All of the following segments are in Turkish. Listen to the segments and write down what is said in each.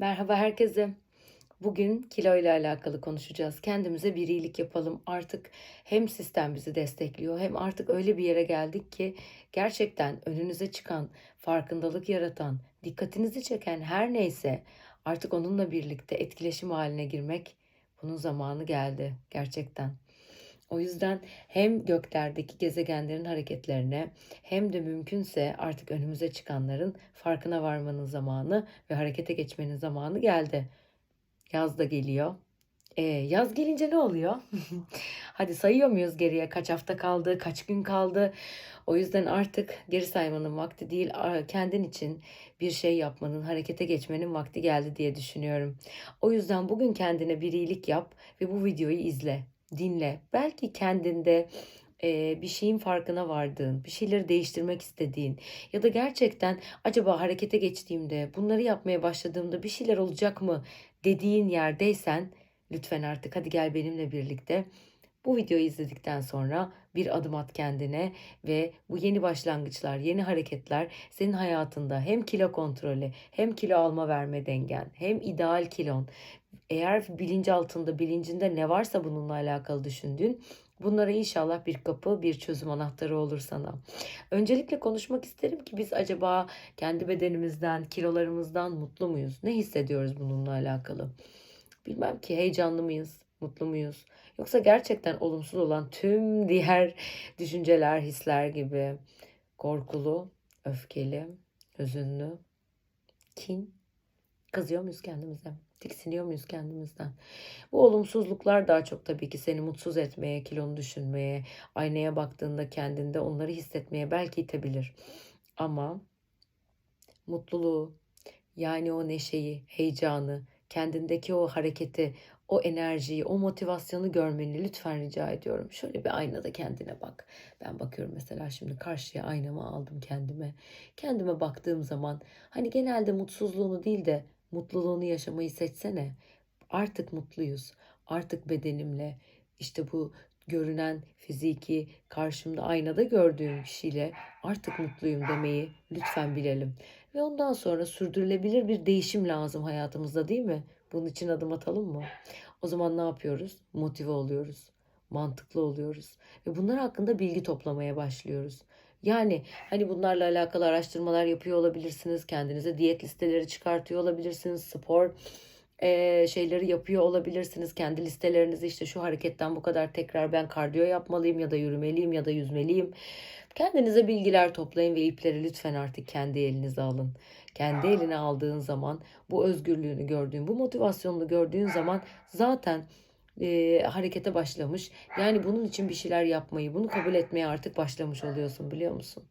Merhaba herkese. Bugün kilo ile alakalı konuşacağız. Kendimize bir iyilik yapalım. Artık hem sistem bizi destekliyor hem artık öyle bir yere geldik ki gerçekten önünüze çıkan, farkındalık yaratan, dikkatinizi çeken her neyse artık onunla birlikte etkileşim haline girmek bunun zamanı geldi gerçekten. O yüzden hem göklerdeki gezegenlerin hareketlerine hem de mümkünse artık önümüze çıkanların farkına varmanın zamanı ve harekete geçmenin zamanı geldi. Yaz da geliyor. Ee, yaz gelince ne oluyor? Hadi sayıyor muyuz geriye? Kaç hafta kaldı? Kaç gün kaldı? O yüzden artık geri saymanın vakti değil, kendin için bir şey yapmanın, harekete geçmenin vakti geldi diye düşünüyorum. O yüzden bugün kendine bir iyilik yap ve bu videoyu izle, dinle. Belki kendinde e, bir şeyin farkına vardığın, bir şeyleri değiştirmek istediğin ya da gerçekten acaba harekete geçtiğimde, bunları yapmaya başladığımda bir şeyler olacak mı dediğin yerdeysen lütfen artık hadi gel benimle birlikte. Bu videoyu izledikten sonra bir adım at kendine ve bu yeni başlangıçlar, yeni hareketler senin hayatında hem kilo kontrolü, hem kilo alma verme dengen, hem ideal kilon. Eğer bilinç altında, bilincinde ne varsa bununla alakalı düşündüğün bunlara inşallah bir kapı, bir çözüm anahtarı olur sana. Öncelikle konuşmak isterim ki biz acaba kendi bedenimizden, kilolarımızdan mutlu muyuz? Ne hissediyoruz bununla alakalı? Bilmem ki heyecanlı mıyız, mutlu muyuz? Yoksa gerçekten olumsuz olan tüm diğer düşünceler, hisler gibi korkulu, öfkeli, hüzünlü, kin, kızıyor muyuz kendimize? Tiksiniyor muyuz kendimizden? Bu olumsuzluklar daha çok tabii ki seni mutsuz etmeye, kilonu düşünmeye, aynaya baktığında kendinde onları hissetmeye belki itebilir. Ama mutluluğu, yani o neşeyi, heyecanı, kendindeki o hareketi, o enerjiyi, o motivasyonu görmeni lütfen rica ediyorum. Şöyle bir aynada kendine bak. Ben bakıyorum mesela şimdi karşıya aynamı aldım kendime. Kendime baktığım zaman hani genelde mutsuzluğunu değil de mutluluğunu yaşamayı seçsene. Artık mutluyuz. Artık bedenimle işte bu görünen fiziki karşımda aynada gördüğüm kişiyle artık mutluyum demeyi lütfen bilelim. Ve ondan sonra sürdürülebilir bir değişim lazım hayatımızda değil mi? Bunun için adım atalım mı? O zaman ne yapıyoruz? Motive oluyoruz. Mantıklı oluyoruz. Ve bunlar hakkında bilgi toplamaya başlıyoruz. Yani hani bunlarla alakalı araştırmalar yapıyor olabilirsiniz. Kendinize diyet listeleri çıkartıyor olabilirsiniz. Spor eee, şeyleri yapıyor olabilirsiniz. Kendi listelerinizi işte şu hareketten bu kadar tekrar ben kardiyo yapmalıyım ya da yürümeliyim ya da yüzmeliyim. Kendinize bilgiler toplayın ve ipleri lütfen artık kendi elinize alın. Kendi eline aldığın zaman bu özgürlüğünü gördüğün, bu motivasyonunu gördüğün zaman zaten e, harekete başlamış. Yani bunun için bir şeyler yapmayı, bunu kabul etmeye artık başlamış oluyorsun biliyor musun?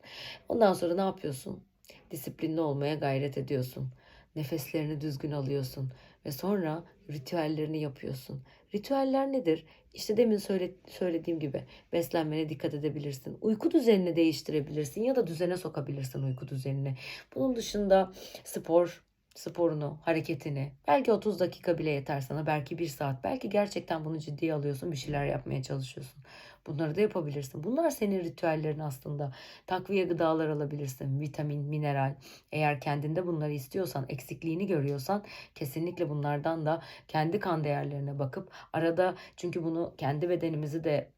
Ondan sonra ne yapıyorsun? Disiplinli olmaya gayret ediyorsun. Nefeslerini düzgün alıyorsun ve sonra ritüellerini yapıyorsun. Ritüeller nedir? İşte demin söyle, söylediğim gibi beslenmene dikkat edebilirsin. Uyku düzenini değiştirebilirsin ya da düzene sokabilirsin uyku düzenini. Bunun dışında spor, sporunu, hareketini belki 30 dakika bile yeter sana. Belki 1 saat. Belki gerçekten bunu ciddiye alıyorsun. Bir şeyler yapmaya çalışıyorsun. Bunları da yapabilirsin. Bunlar senin ritüellerin aslında. Takviye gıdalar alabilirsin. Vitamin, mineral. Eğer kendinde bunları istiyorsan, eksikliğini görüyorsan kesinlikle bunlardan da kendi kan değerlerine bakıp arada çünkü bunu kendi bedenimizi de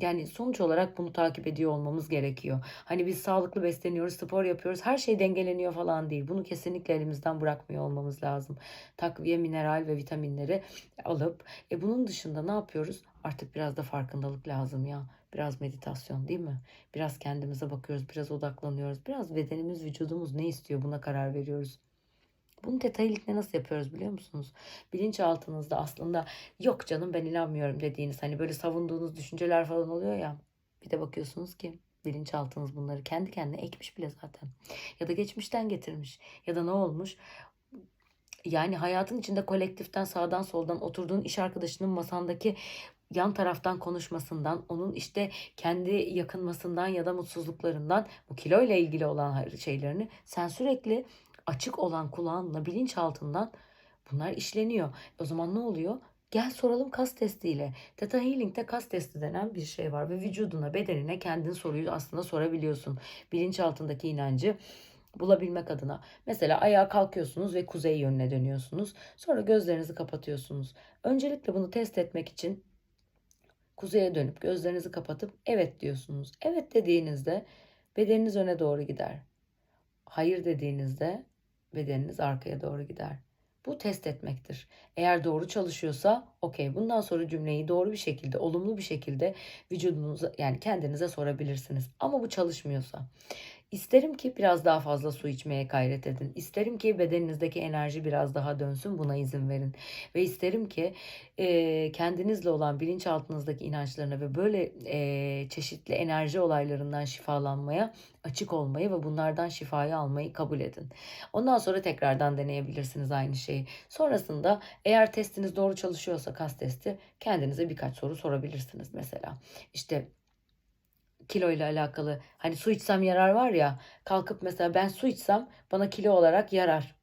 yani sonuç olarak bunu takip ediyor olmamız gerekiyor. Hani biz sağlıklı besleniyoruz, spor yapıyoruz, her şey dengeleniyor falan değil. Bunu kesinlikle elimizden bırakmıyor olmamız lazım. Takviye, mineral ve vitaminleri alıp e bunun dışında ne yapıyoruz? Artık biraz da farkındalık lazım ya. Biraz meditasyon değil mi? Biraz kendimize bakıyoruz, biraz odaklanıyoruz. Biraz bedenimiz, vücudumuz ne istiyor buna karar veriyoruz. Bunu detaylıkla nasıl yapıyoruz biliyor musunuz? Bilinçaltınızda aslında yok canım ben inanmıyorum dediğiniz hani böyle savunduğunuz düşünceler falan oluyor ya. Bir de bakıyorsunuz ki bilinçaltınız bunları kendi kendine ekmiş bile zaten. Ya da geçmişten getirmiş. Ya da ne olmuş? Yani hayatın içinde kolektiften sağdan soldan oturduğun iş arkadaşının masandaki yan taraftan konuşmasından, onun işte kendi yakınmasından ya da mutsuzluklarından bu kilo ile ilgili olan şeylerini sen sürekli açık olan kulağınla bilinçaltından bunlar işleniyor. O zaman ne oluyor? Gel soralım kas testiyle. Theta Healing'de kas testi denen bir şey var ve vücuduna, bedenine kendin soruyu aslında sorabiliyorsun. Bilinçaltındaki inancı bulabilmek adına. Mesela ayağa kalkıyorsunuz ve kuzey yönüne dönüyorsunuz. Sonra gözlerinizi kapatıyorsunuz. Öncelikle bunu test etmek için kuzeye dönüp gözlerinizi kapatıp evet diyorsunuz. Evet dediğinizde bedeniniz öne doğru gider. Hayır dediğinizde bedeniniz arkaya doğru gider. Bu test etmektir. Eğer doğru çalışıyorsa okey bundan sonra cümleyi doğru bir şekilde, olumlu bir şekilde vücudunuza yani kendinize sorabilirsiniz. Ama bu çalışmıyorsa İsterim ki biraz daha fazla su içmeye gayret edin. İsterim ki bedeninizdeki enerji biraz daha dönsün buna izin verin. Ve isterim ki e, kendinizle olan bilinçaltınızdaki inançlarına ve böyle e, çeşitli enerji olaylarından şifalanmaya açık olmayı ve bunlardan şifayı almayı kabul edin. Ondan sonra tekrardan deneyebilirsiniz aynı şeyi. Sonrasında eğer testiniz doğru çalışıyorsa kas testi kendinize birkaç soru sorabilirsiniz mesela. İşte kilo ile alakalı. Hani su içsem yarar var ya. Kalkıp mesela ben su içsem bana kilo olarak yarar.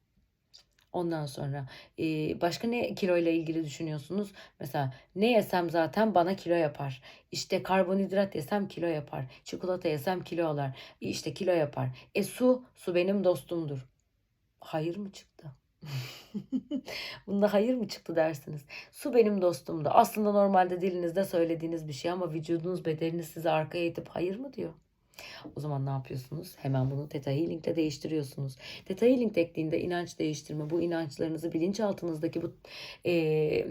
Ondan sonra e, başka ne kilo ile ilgili düşünüyorsunuz? Mesela ne yesem zaten bana kilo yapar. İşte karbonhidrat yesem kilo yapar. Çikolata yesem kilo alır. İşte kilo yapar. E su, su benim dostumdur. Hayır mı çıktı? Bunda hayır mı çıktı dersiniz. Su benim dostumdu. Aslında normalde dilinizde söylediğiniz bir şey ama vücudunuz bedeniniz size arkaya itip hayır mı diyor. O zaman ne yapıyorsunuz? Hemen bunu Theta Healing ile değiştiriyorsunuz. Theta Healing tekniğinde inanç değiştirme, bu inançlarınızı bilinçaltınızdaki bu e,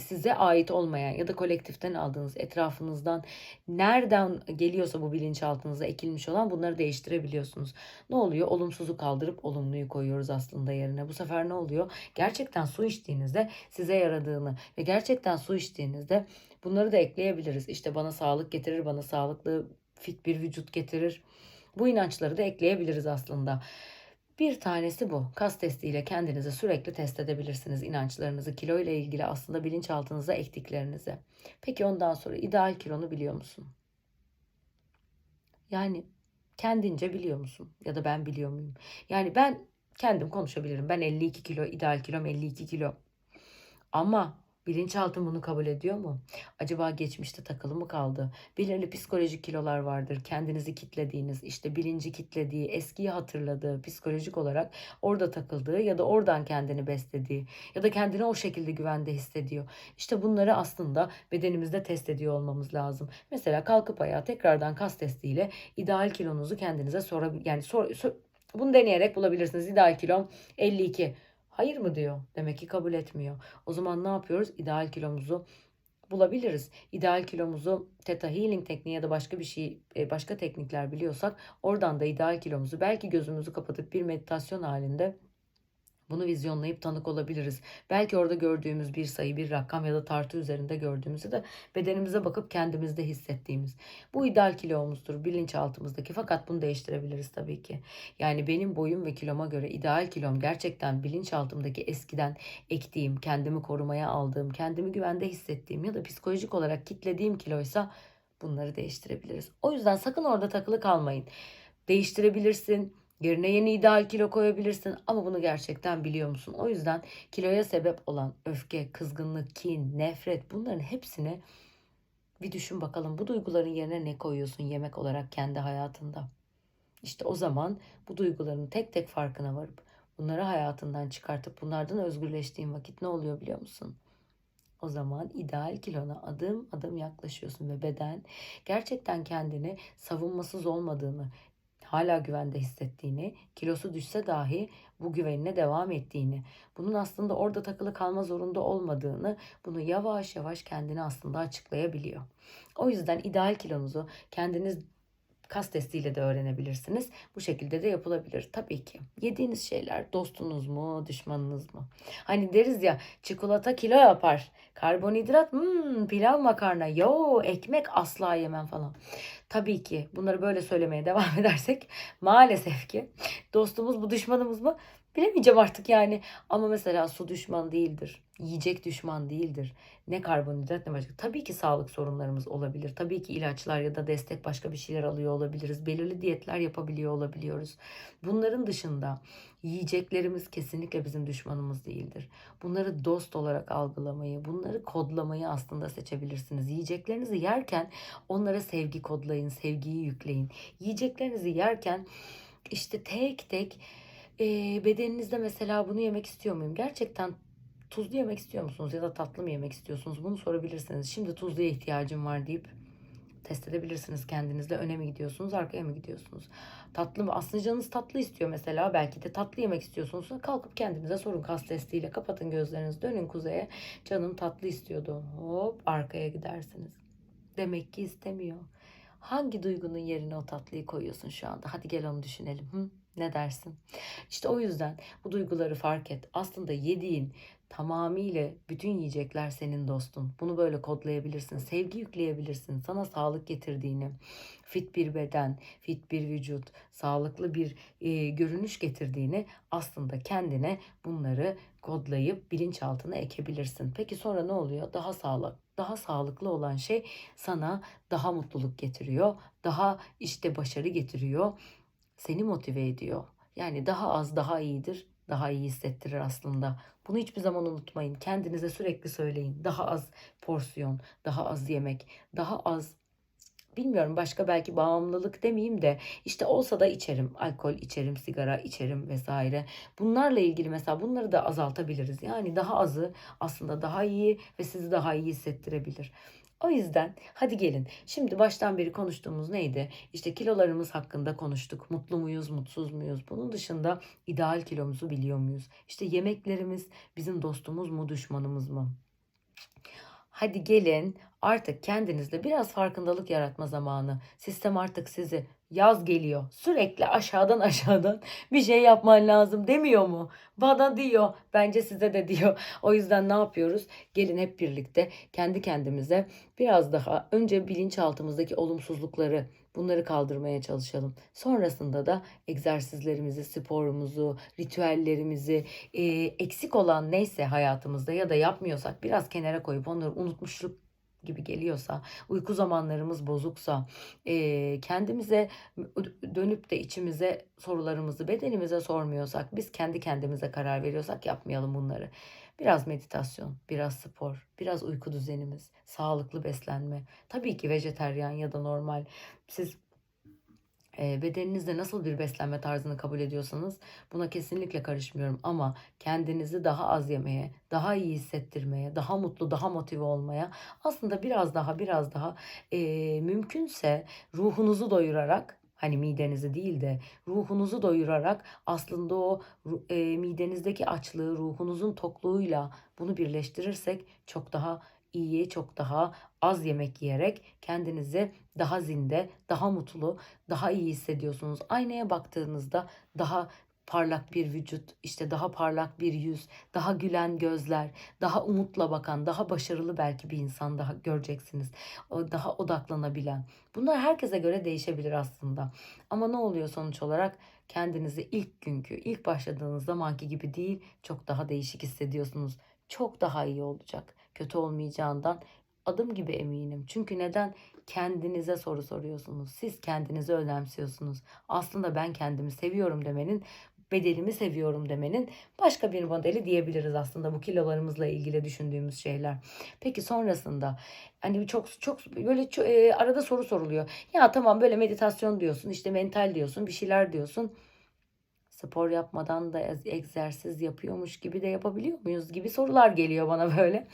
size ait olmayan ya da kolektiften aldığınız etrafınızdan nereden geliyorsa bu bilinçaltınıza ekilmiş olan bunları değiştirebiliyorsunuz. Ne oluyor? Olumsuzu kaldırıp olumluyu koyuyoruz aslında yerine. Bu sefer ne oluyor? Gerçekten su içtiğinizde size yaradığını ve gerçekten su içtiğinizde bunları da ekleyebiliriz. İşte bana sağlık getirir, bana sağlıklı fit bir vücut getirir. Bu inançları da ekleyebiliriz aslında. Bir tanesi bu. Kas testiyle kendinize sürekli test edebilirsiniz inançlarınızı, kilo ile ilgili aslında bilinçaltınıza ektiklerinizi. Peki ondan sonra ideal kilonu biliyor musun? Yani kendince biliyor musun? Ya da ben biliyor muyum? Yani ben kendim konuşabilirim. Ben 52 kilo, ideal kilom 52 kilo. Ama Bilinçaltım bunu kabul ediyor mu? Acaba geçmişte takılı mı kaldı? Belirli psikolojik kilolar vardır. Kendinizi kitlediğiniz, işte bilinci kitlediği, eskiyi hatırladığı, psikolojik olarak orada takıldığı ya da oradan kendini beslediği ya da kendini o şekilde güvende hissediyor. İşte bunları aslında bedenimizde test ediyor olmamız lazım. Mesela kalkıp ayağa tekrardan kas testiyle ideal kilonuzu kendinize sorabilir yani sor, sor, bunu deneyerek bulabilirsiniz. İdeal kilom 52. Hayır mı diyor. Demek ki kabul etmiyor. O zaman ne yapıyoruz? İdeal kilomuzu bulabiliriz. İdeal kilomuzu Theta Healing tekniği ya da başka bir şey, e, başka teknikler biliyorsak oradan da ideal kilomuzu belki gözümüzü kapatıp bir meditasyon halinde bunu vizyonlayıp tanık olabiliriz. Belki orada gördüğümüz bir sayı, bir rakam ya da tartı üzerinde gördüğümüzü de bedenimize bakıp kendimizde hissettiğimiz. Bu ideal kilomuzdur bilinçaltımızdaki fakat bunu değiştirebiliriz tabii ki. Yani benim boyum ve kiloma göre ideal kilom gerçekten bilinçaltımdaki eskiden ektiğim, kendimi korumaya aldığım, kendimi güvende hissettiğim ya da psikolojik olarak kitlediğim kiloysa bunları değiştirebiliriz. O yüzden sakın orada takılı kalmayın. Değiştirebilirsin Yerine yeni ideal kilo koyabilirsin ama bunu gerçekten biliyor musun? O yüzden kiloya sebep olan öfke, kızgınlık, kin, nefret bunların hepsini bir düşün bakalım. Bu duyguların yerine ne koyuyorsun yemek olarak kendi hayatında? İşte o zaman bu duyguların tek tek farkına varıp bunları hayatından çıkartıp bunlardan özgürleştiğin vakit ne oluyor biliyor musun? O zaman ideal kilona adım adım yaklaşıyorsun ve beden gerçekten kendini savunmasız olmadığını, hala güvende hissettiğini, kilosu düşse dahi bu güvenine devam ettiğini, bunun aslında orada takılı kalma zorunda olmadığını, bunu yavaş yavaş kendine aslında açıklayabiliyor. O yüzden ideal kilonuzu kendiniz kas testiyle de öğrenebilirsiniz. Bu şekilde de yapılabilir tabii ki. Yediğiniz şeyler dostunuz mu, düşmanınız mı? Hani deriz ya çikolata kilo yapar. Karbonhidrat, hmm, pilav makarna, yo ekmek asla yemem falan. Tabii ki bunları böyle söylemeye devam edersek maalesef ki dostumuz bu düşmanımız mı bilemeyeceğim artık yani. Ama mesela su düşman değildir. Yiyecek düşman değildir. Ne karbonhidrat ne başka. Tabii ki sağlık sorunlarımız olabilir. Tabii ki ilaçlar ya da destek başka bir şeyler alıyor olabiliriz. Belirli diyetler yapabiliyor olabiliyoruz. Bunların dışında yiyeceklerimiz kesinlikle bizim düşmanımız değildir. Bunları dost olarak algılamayı, bunları kodlamayı aslında seçebilirsiniz. Yiyeceklerinizi yerken onlara sevgi kodlayın, sevgiyi yükleyin. Yiyeceklerinizi yerken işte tek tek e, bedeninizde mesela bunu yemek istiyor muyum? Gerçekten tuzlu yemek istiyor musunuz ya da tatlı mı yemek istiyorsunuz? Bunu sorabilirsiniz. Şimdi tuzluya ihtiyacım var deyip test edebilirsiniz kendinizle. Öne mi gidiyorsunuz, arkaya mı gidiyorsunuz? Tatlı mı? Aslında canınız tatlı istiyor mesela. Belki de tatlı yemek istiyorsunuz. Kalkıp kendinize sorun kas testiyle. Kapatın gözlerinizi, dönün kuzeye. Canım tatlı istiyordu. Hop arkaya gidersiniz. Demek ki istemiyor. Hangi duygunun yerine o tatlıyı koyuyorsun şu anda? Hadi gel onu düşünelim. Hı? Ne dersin? İşte o yüzden bu duyguları fark et. Aslında yediğin tamamıyla bütün yiyecekler senin dostun. Bunu böyle kodlayabilirsin. Sevgi yükleyebilirsin. Sana sağlık getirdiğini, fit bir beden, fit bir vücut, sağlıklı bir e, görünüş getirdiğini aslında kendine bunları kodlayıp bilinçaltına ekebilirsin. Peki sonra ne oluyor? Daha sağlık, daha sağlıklı olan şey sana daha mutluluk getiriyor, daha işte başarı getiriyor, seni motive ediyor. Yani daha az daha iyidir, daha iyi hissettirir aslında. Bunu hiçbir zaman unutmayın. Kendinize sürekli söyleyin. Daha az porsiyon, daha az yemek, daha az bilmiyorum başka belki bağımlılık demeyeyim de işte olsa da içerim. Alkol içerim, sigara içerim vesaire. Bunlarla ilgili mesela bunları da azaltabiliriz. Yani daha azı aslında daha iyi ve sizi daha iyi hissettirebilir. O yüzden hadi gelin. Şimdi baştan beri konuştuğumuz neydi? İşte kilolarımız hakkında konuştuk. Mutlu muyuz, mutsuz muyuz? Bunun dışında ideal kilomuzu biliyor muyuz? İşte yemeklerimiz bizim dostumuz mu, düşmanımız mı? Hadi gelin artık kendinizde biraz farkındalık yaratma zamanı. Sistem artık sizi yaz geliyor. Sürekli aşağıdan aşağıdan bir şey yapman lazım demiyor mu? Bana diyor. Bence size de diyor. O yüzden ne yapıyoruz? Gelin hep birlikte kendi kendimize biraz daha önce bilinçaltımızdaki olumsuzlukları bunları kaldırmaya çalışalım. Sonrasında da egzersizlerimizi, sporumuzu, ritüellerimizi, e, eksik olan neyse hayatımızda ya da yapmıyorsak biraz kenara koyup onları unutmuşluk gibi geliyorsa, uyku zamanlarımız bozuksa, e, kendimize dönüp de içimize sorularımızı bedenimize sormuyorsak, biz kendi kendimize karar veriyorsak yapmayalım bunları. Biraz meditasyon, biraz spor, biraz uyku düzenimiz, sağlıklı beslenme. Tabii ki vejeteryan ya da normal. Siz bedeninizde nasıl bir beslenme tarzını kabul ediyorsanız buna kesinlikle karışmıyorum. Ama kendinizi daha az yemeye, daha iyi hissettirmeye, daha mutlu, daha motive olmaya aslında biraz daha biraz daha e, mümkünse ruhunuzu doyurarak hani midenizi değil de ruhunuzu doyurarak aslında o e, midenizdeki açlığı ruhunuzun tokluğuyla bunu birleştirirsek çok daha iyi, çok daha az yemek yiyerek kendinizi daha zinde, daha mutlu, daha iyi hissediyorsunuz. Aynaya baktığınızda daha parlak bir vücut, işte daha parlak bir yüz, daha gülen gözler, daha umutla bakan, daha başarılı belki bir insan daha göreceksiniz. Daha odaklanabilen. Bunlar herkese göre değişebilir aslında. Ama ne oluyor sonuç olarak? Kendinizi ilk günkü, ilk başladığınız zamanki gibi değil, çok daha değişik hissediyorsunuz. Çok daha iyi olacak. Kötü olmayacağından adım gibi eminim. Çünkü neden? Kendinize soru soruyorsunuz. Siz kendinizi önemsiyorsunuz. Aslında ben kendimi seviyorum demenin bedenimi seviyorum demenin başka bir modeli diyebiliriz aslında bu kilolarımızla ilgili düşündüğümüz şeyler. Peki sonrasında hani çok çok böyle çok, e, arada soru soruluyor. Ya tamam böyle meditasyon diyorsun, işte mental diyorsun, bir şeyler diyorsun spor yapmadan da egzersiz yapıyormuş gibi de yapabiliyor muyuz gibi sorular geliyor bana böyle.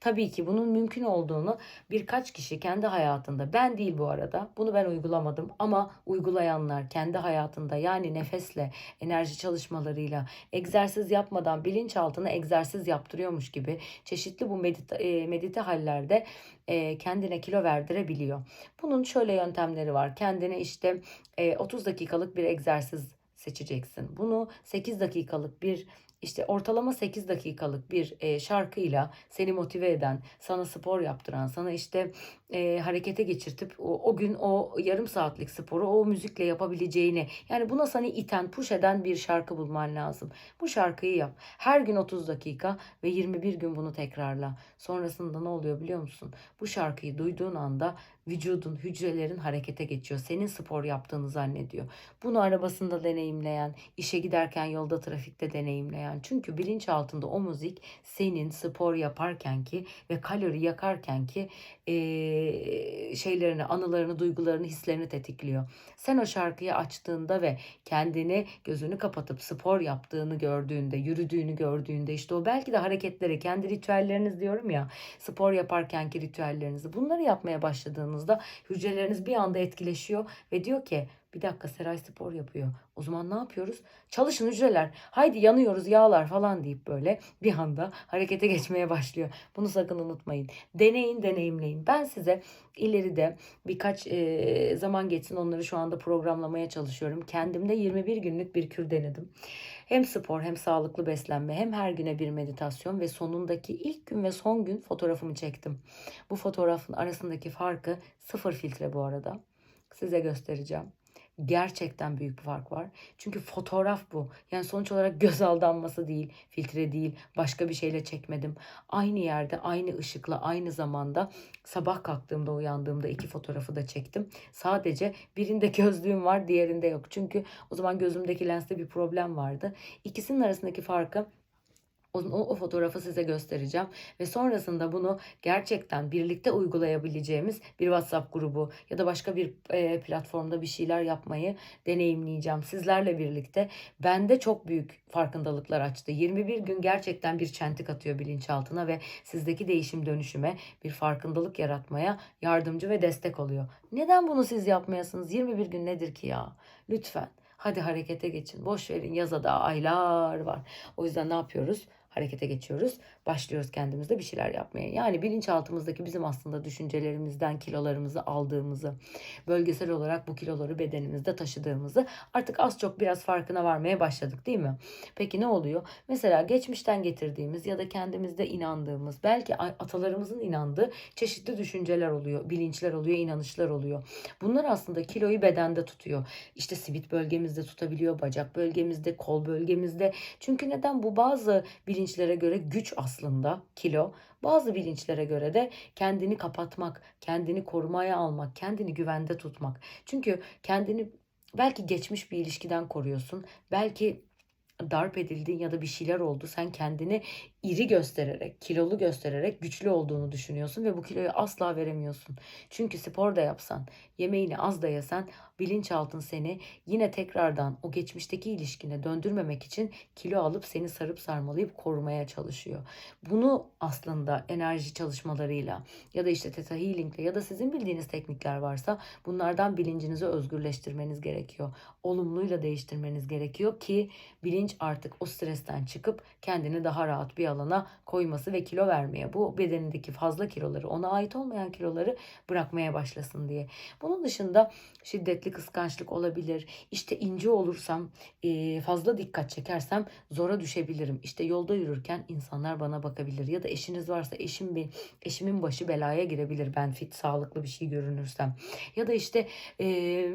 Tabii ki bunun mümkün olduğunu birkaç kişi kendi hayatında ben değil bu arada bunu ben uygulamadım ama uygulayanlar kendi hayatında yani nefesle enerji çalışmalarıyla egzersiz yapmadan bilinçaltına egzersiz yaptırıyormuş gibi çeşitli bu medita, e, medite hallerde e, kendine kilo verdirebiliyor. Bunun şöyle yöntemleri var. Kendine işte e, 30 dakikalık bir egzersiz seçeceksin. Bunu 8 dakikalık bir işte ortalama 8 dakikalık bir e, şarkıyla seni motive eden, sana spor yaptıran, sana işte e, harekete geçirtip o, o gün o yarım saatlik sporu o müzikle yapabileceğini yani buna seni iten, push eden bir şarkı bulman lazım. Bu şarkıyı yap. Her gün 30 dakika ve 21 gün bunu tekrarla. Sonrasında ne oluyor biliyor musun? Bu şarkıyı duyduğun anda vücudun, hücrelerin harekete geçiyor. Senin spor yaptığını zannediyor. Bunu arabasında deneyimleyen, işe giderken yolda trafikte deneyimleyen. Çünkü bilinç altında o müzik senin spor yaparken ki ve kalori yakarken ki eee, şeylerini, anılarını, duygularını, hislerini tetikliyor. Sen o şarkıyı açtığında ve kendini gözünü kapatıp spor yaptığını gördüğünde, yürüdüğünü gördüğünde işte o belki de hareketleri, kendi ritüelleriniz diyorum ya, spor yaparkenki ritüellerinizi bunları yapmaya başladığınızda hücreleriniz bir anda etkileşiyor ve diyor ki bir dakika Seray spor yapıyor. O zaman ne yapıyoruz? Çalışın hücreler. Haydi yanıyoruz yağlar falan deyip böyle bir anda harekete geçmeye başlıyor. Bunu sakın unutmayın. Deneyin, deneyimleyin. Ben size ileride birkaç e, zaman geçsin onları şu anda programlamaya çalışıyorum. Kendimde 21 günlük bir kür denedim. Hem spor hem sağlıklı beslenme hem her güne bir meditasyon ve sonundaki ilk gün ve son gün fotoğrafımı çektim. Bu fotoğrafın arasındaki farkı sıfır filtre bu arada. Size göstereceğim. Gerçekten büyük bir fark var. Çünkü fotoğraf bu. Yani sonuç olarak göz aldanması değil, filtre değil, başka bir şeyle çekmedim. Aynı yerde, aynı ışıkla, aynı zamanda sabah kalktığımda, uyandığımda iki fotoğrafı da çektim. Sadece birinde gözlüğüm var, diğerinde yok. Çünkü o zaman gözümdeki lenste bir problem vardı. İkisinin arasındaki farkı o, o, fotoğrafı size göstereceğim ve sonrasında bunu gerçekten birlikte uygulayabileceğimiz bir WhatsApp grubu ya da başka bir e, platformda bir şeyler yapmayı deneyimleyeceğim sizlerle birlikte. Bende çok büyük farkındalıklar açtı. 21 gün gerçekten bir çentik atıyor bilinçaltına ve sizdeki değişim dönüşüme bir farkındalık yaratmaya yardımcı ve destek oluyor. Neden bunu siz yapmayasınız? 21 gün nedir ki ya? Lütfen. Hadi harekete geçin. Boş verin yaza daha aylar var. O yüzden ne yapıyoruz? Harekete geçiyoruz. Başlıyoruz kendimizde bir şeyler yapmaya. Yani bilinçaltımızdaki bizim aslında düşüncelerimizden kilolarımızı aldığımızı, bölgesel olarak bu kiloları bedenimizde taşıdığımızı artık az çok biraz farkına varmaya başladık değil mi? Peki ne oluyor? Mesela geçmişten getirdiğimiz ya da kendimizde inandığımız, belki atalarımızın inandığı çeşitli düşünceler oluyor, bilinçler oluyor, inanışlar oluyor. Bunlar aslında kiloyu bedende tutuyor. İşte sibit bölgemizde tutabiliyor, bacak bölgemizde, kol bölgemizde. Çünkü neden bu bazı bilinç bilinçlere göre güç aslında kilo. Bazı bilinçlere göre de kendini kapatmak, kendini korumaya almak, kendini güvende tutmak. Çünkü kendini belki geçmiş bir ilişkiden koruyorsun. Belki darp edildin ya da bir şeyler oldu. Sen kendini iri göstererek, kilolu göstererek güçlü olduğunu düşünüyorsun ve bu kiloyu asla veremiyorsun. Çünkü spor da yapsan, yemeğini az da yesen bilinçaltın seni yine tekrardan o geçmişteki ilişkine döndürmemek için kilo alıp seni sarıp sarmalayıp korumaya çalışıyor. Bunu aslında enerji çalışmalarıyla ya da işte Theta Healing'le ya da sizin bildiğiniz teknikler varsa bunlardan bilincinizi özgürleştirmeniz gerekiyor. Olumluyla değiştirmeniz gerekiyor ki bilinç artık o stresten çıkıp kendini daha rahat bir alana koyması ve kilo vermeye, bu bedenindeki fazla kiloları, ona ait olmayan kiloları bırakmaya başlasın diye. Bunun dışında şiddetli kıskançlık olabilir. İşte ince olursam, fazla dikkat çekersem zora düşebilirim. İşte yolda yürürken insanlar bana bakabilir ya da eşiniz varsa eşim bir eşimin başı belaya girebilir ben fit sağlıklı bir şey görünürsem. Ya da işte eee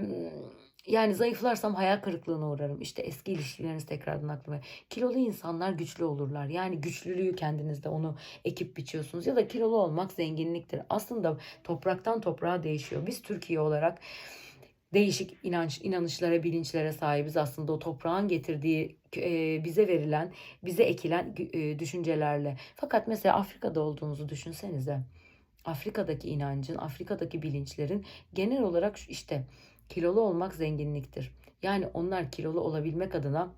yani zayıflarsam hayal kırıklığına uğrarım. İşte eski ilişkileriniz tekrardan aklıma. Kilolu insanlar güçlü olurlar. Yani güçlülüğü kendinizde onu ekip biçiyorsunuz. Ya da kilolu olmak zenginliktir. Aslında topraktan toprağa değişiyor. Biz Türkiye olarak değişik inanç, inanışlara, bilinçlere sahibiz. Aslında o toprağın getirdiği e, bize verilen, bize ekilen e, düşüncelerle. Fakat mesela Afrika'da olduğunuzu düşünsenize. Afrika'daki inancın, Afrika'daki bilinçlerin genel olarak işte kilolu olmak zenginliktir. Yani onlar kilolu olabilmek adına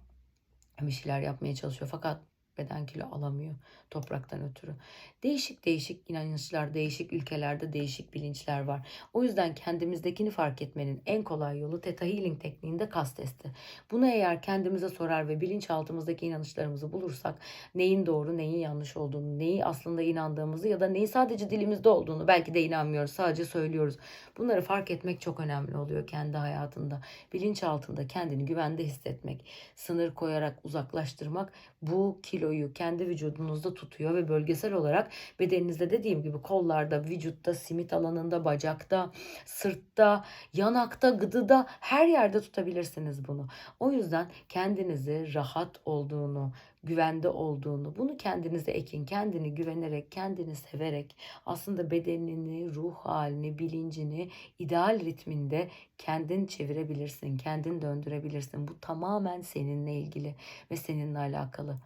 bir şeyler yapmaya çalışıyor fakat beden kilo alamıyor topraktan ötürü. Değişik değişik inançlar, değişik ülkelerde değişik bilinçler var. O yüzden kendimizdekini fark etmenin en kolay yolu Theta Healing tekniğinde kas testi. Bunu eğer kendimize sorar ve bilinçaltımızdaki inanışlarımızı bulursak neyin doğru, neyin yanlış olduğunu, neyi aslında inandığımızı ya da neyi sadece dilimizde olduğunu belki de inanmıyoruz, sadece söylüyoruz. Bunları fark etmek çok önemli oluyor kendi hayatında. Bilinçaltında kendini güvende hissetmek, sınır koyarak uzaklaştırmak bu kiloyu kendi vücudunuzda tutuyor ve bölgesel olarak bedeninizde dediğim gibi kollarda, vücutta, simit alanında, bacakta, sırtta, yanakta, gıdıda her yerde tutabilirsiniz bunu. O yüzden kendinizi rahat olduğunu, güvende olduğunu, bunu kendinize ekin, kendini güvenerek, kendini severek aslında bedenini, ruh halini, bilincini ideal ritminde kendin çevirebilirsin, kendin döndürebilirsin. Bu tamamen seninle ilgili ve seninle alakalı.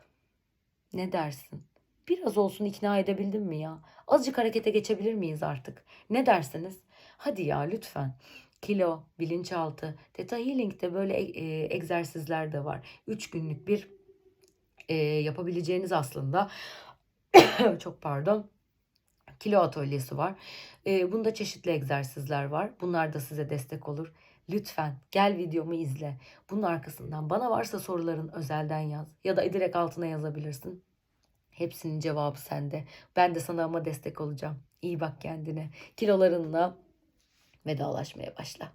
Ne dersin? Biraz olsun ikna edebildim mi ya? Azıcık harekete geçebilir miyiz artık? Ne dersiniz? Hadi ya lütfen. Kilo, bilinçaltı, Theta Healing'de böyle e, egzersizler de var. 3 günlük bir e, yapabileceğiniz aslında çok pardon kilo atölyesi var. E, bunda çeşitli egzersizler var. Bunlar da size destek olur. Lütfen gel videomu izle. Bunun arkasından bana varsa soruların özelden yaz ya da direkt altına yazabilirsin. Hepsinin cevabı sende. Ben de sana ama destek olacağım. İyi bak kendine. Kilolarınla vedalaşmaya başla.